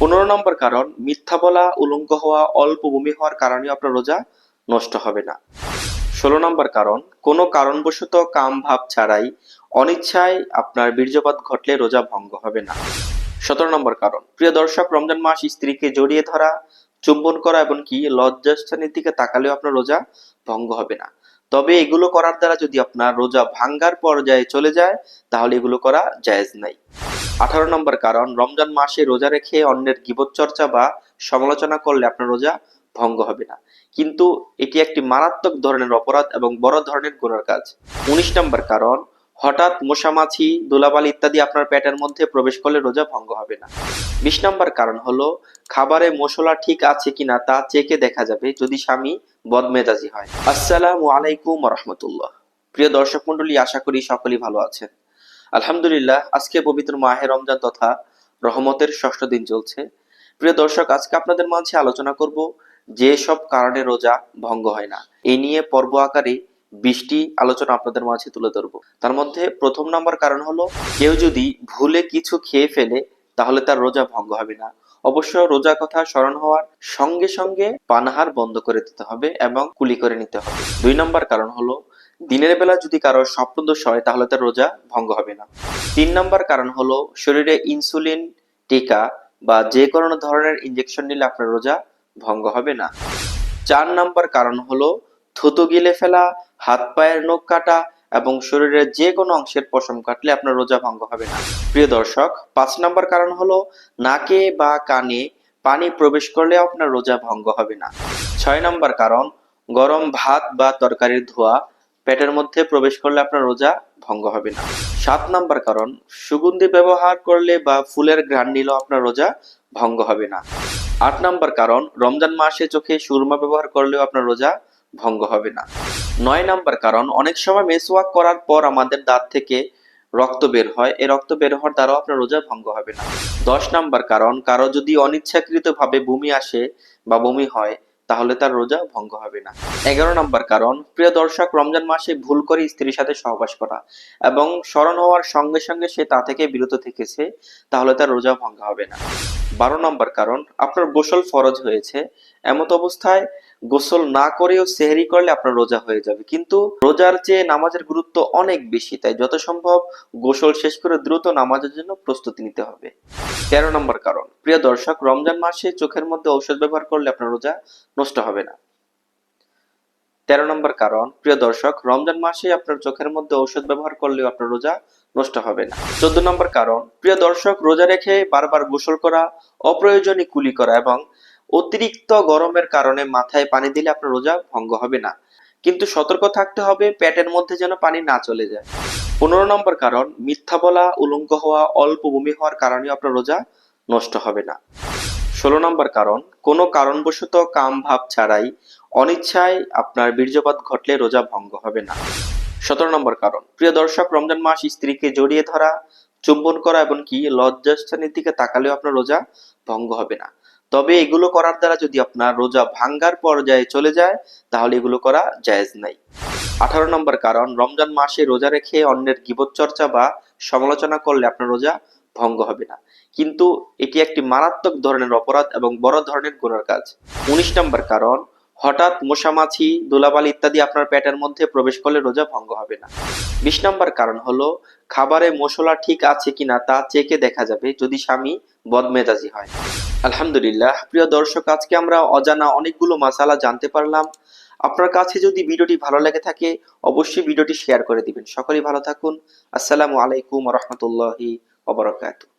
পনেরো নম্বর কারণ, মিথ্যা বলা, উলঙ্গ হওয়া, অল্প বমি হওয়ার কারণে আপনার রোজা নষ্ট হবে না। ষোলো নম্বর কারণ, কোনো কারণবশত কাম ভাব ছাড়াই অনিচ্ছায় আপনার বীর্যপাত ঘটলে রোজা ভঙ্গ হবে না। সতেরো নম্বর কারণ, প্রিয় দর্শক, রমজান মাস স্ত্রীকে জড়িয়ে ধরা, চুম্বন করা এবং কি লজ্জাস্থানের দিকে তাকালেও আপনার রোজা ভঙ্গ হবে না। তবে এগুলো করার দ্বারা যদি আপনার রোজা ভাঙ্গার পর্যায়ে চলে যায়, তাহলে এগুলো করা জায়েজ নাই। আঠারো নম্বর কারণ, রমজান মাসে রোজা রেখে অন্যের গিবত চর্চা বা সমালোচনা করলে আপনার রোজা ভঙ্গ হবে না। কিন্তু এটি একটি মারাত্মক ধরনের অপরাধ এবং বড় ধরনের গুণার কাজ। উনিশ নম্বর কারণ, হঠাৎ মশামাছি দোলাবালি ইত্যাদি আপনার পেটের মধ্যে প্রবেশ করলে রোজা ভঙ্গ হবে না। বিশ নম্বর কারণ হলো, খাবারে মশলা ঠিক আছে কিনা তা চেকে দেখা যাবে যদি স্বামী বদমেজাজি হয়। আসসালামু আলাইকুম রহমতুল্লাহ। প্রিয় দর্শক মন্ডলী আশা করি সকলেই ভালো আছেন। আলহামদুলিল্লাহ, আজকে পবিত্র মাহে রমজান তথা রহমতের ষষ্ঠ দিন চলছে। প্রিয় দর্শক, আজকে আপনাদের মাঝে আলোচনা করব যে সব কারণে রোজা ভঙ্গ হয় না। এই নিয়ে পর্ব আকারে বৃষ্টি আলোচনা আপনাদের মাঝে তুলে ধরবো। তার মধ্যে প্রথম নম্বর কারণ হলো, কেউ যদি ভুলে কিছু খেয়ে ফেলে, তাহলে তার রোজা ভঙ্গ হবে না। অবশ্য রোজা কথা স্মরণ হওয়ার সঙ্গে সঙ্গে পানাহার বন্ধ করে দিতে হবে এবং কুলি করে নিতে হবে। দুই নম্বর কারণ হলো দিনের বেলা যদি কারও স্বপ্নদোষ হয়, তাহলে তার রোজা ভঙ্গ হবে না। তিন নম্বর কারণ হলো, শরীরে ইনসুলিন টিকা বা যে কোনো ধরনের ইনজেকশন নিলে আপনার রোজা ভঙ্গ হবে না। চার নম্বর কারণ হলো, থুতু গিলে ফেলা, হাত পায়ের নখ কাটা এবং শরীরের যে কোনো অংশের পশম কাটলে আপনার রোজা ভঙ্গ হবে না। প্রিয় দর্শক, পাঁচ নম্বর কারণ হলো, নাকে বা কানে পানি প্রবেশ করলে আপনার রোজা ভঙ্গ হবে না। ছয় নম্বর কারণ, গরম ভাত বা তরকারির ধোয়া পেটের মধ্যে প্রবেশ করলে আপনার রোজা ভঙ্গ হবে না। সাত নাম্বার কারণ, সুগন্ধি ব্যবহার করলে বা ফুলের ঘ্রাণ নিলেও আপনার রোজা ভঙ্গ হবে না। আট নাম্বার কারণ, রমজান মাসে চোখে সুরমা ব্যবহার করলেও আপনার রোজা ভঙ্গ হবে না। নয় নাম্বার কারণ, অনেক সময় মেসওয়াক করার পর আমাদের দাঁত থেকে রক্ত বের হয়। এই রক্ত বের হওয়ার দ্বারাও আপনার রোজা ভঙ্গ হবে না। দশ নম্বর কারণ, কারও যদি অনিচ্ছাকৃত ভাবে বমি আসে বা বমি হয় তাহলে তার রোজা ভঙ্গ হবে না। এগারো নম্বর কারণ, প্রিয় দর্শক, রমজান মাসে ভুল করে স্ত্রীর সাথে সহবাস করা এবং স্মরণ হওয়ার সঙ্গে সঙ্গে সে তা থেকে বিরত থেকেছে, তাহলে তার রোজা ভঙ্গ হবে না। বারো নম্বর কারণ, আপনার গোসল ফরজ হয়েছে। এমত অবস্থায় গোসল না করেও সেহরি করলে আপনার রোজা হয়ে যাবে। কিন্তু রোজার চেয়ে নামাজের গুরুত্ব অনেক বেশি, তাই যত সম্ভব গোসল শেষ করে দ্রুত নামাজের জন্য প্রস্তুতি নিতে হবে। তেরো নম্বর কারণ, প্রিয় দর্শক, রমজান মাসে চোখের মধ্যে ঔষধ ব্যবহার করলে আপনার রোজা নষ্ট হবে না। তেরো নম্বর কারণ, প্রিয় দর্শক, রমজান মাসে আপনার চোখের মধ্যে ঔষধ ব্যবহার করলেও আপনার রোজা নষ্ট হবে না। চোদ্দ নম্বর কারণ, প্রিয় দর্শক, রোজা রেখে বারবার গোসল করা, অপ্রয়োজনীয় কুলি করা এবং অতিরিক্ত গরমের কারণে মাথায় পানি দিলে আপনার রোজা ভঙ্গ হবে না। কিন্তু সতর্ক থাকতে হবে, পেটের মধ্যে যেন পানি না চলে যায়। পনেরো নম্বর কারণ, মিথ্যা বলা, উলঙ্গ হওয়া, অল্প বমি হওয়ার কারণে আপনার রোজা নষ্ট হবে না। ষোলো নম্বর কারণ, কোনো কারণবশত কাম ভাব ছাড়াই অনিচ্ছায় আপনার বীর্যপাত ঘটলে রোজা ভঙ্গ হবে না। সতেরো নম্বর কারণ, প্রিয় দর্শক, রমজান মাস স্ত্রীকে জড়িয়ে ধরা, চুম্বন করা এবং কি লজ্জাস্থানের দিকে তাকালেও আপনার রোজা ভঙ্গ হবে না। তবে এগুলো করার দ্বারা যদি আপনার রোজা ভাঙ্গার পর্যায়ে চলে যায়, তাহলে এগুলো করা জায়েজ নাই। আঠারো নম্বর কারণ, রমজান মাসে রোজা রেখে অন্যের গিবত চর্চা বা সমালোচনা করলে আপনার রোজা ভঙ্গ হবে না। কিন্তু এটি একটি মারাত্মক ধরনের অপরাধ এবং বড় ধরনের গুণার কাজ। উনিশ নম্বর কারণ হঠাৎ মশামাছি দোলাবালি ইত্যাদি আপনার পেটের মধ্যে প্রবেশ করলে রোজা ভঙ্গ হবে না। বিশ নম্বর কারণ হলো, খাবারে মশলা ঠিক আছে কিনা তা চেকে দেখা যাবে যদি স্বামী বদমেজাজি হয়। আলহামদুলিল্লাহ, প্রিয় দর্শক, আজকে আমরা অজানা অনেকগুলো মাসালা জানতে পারলাম। আপনার কাছে যদি ভিডিওটি ভালো লেগে থাকে, অবশ্যই ভিডিওটি শেয়ার করে দিবেন। সকলেই ভালো থাকুন। আসসালামু আলাইকুম রহমতুল্লাহি ওবরাকাতুহ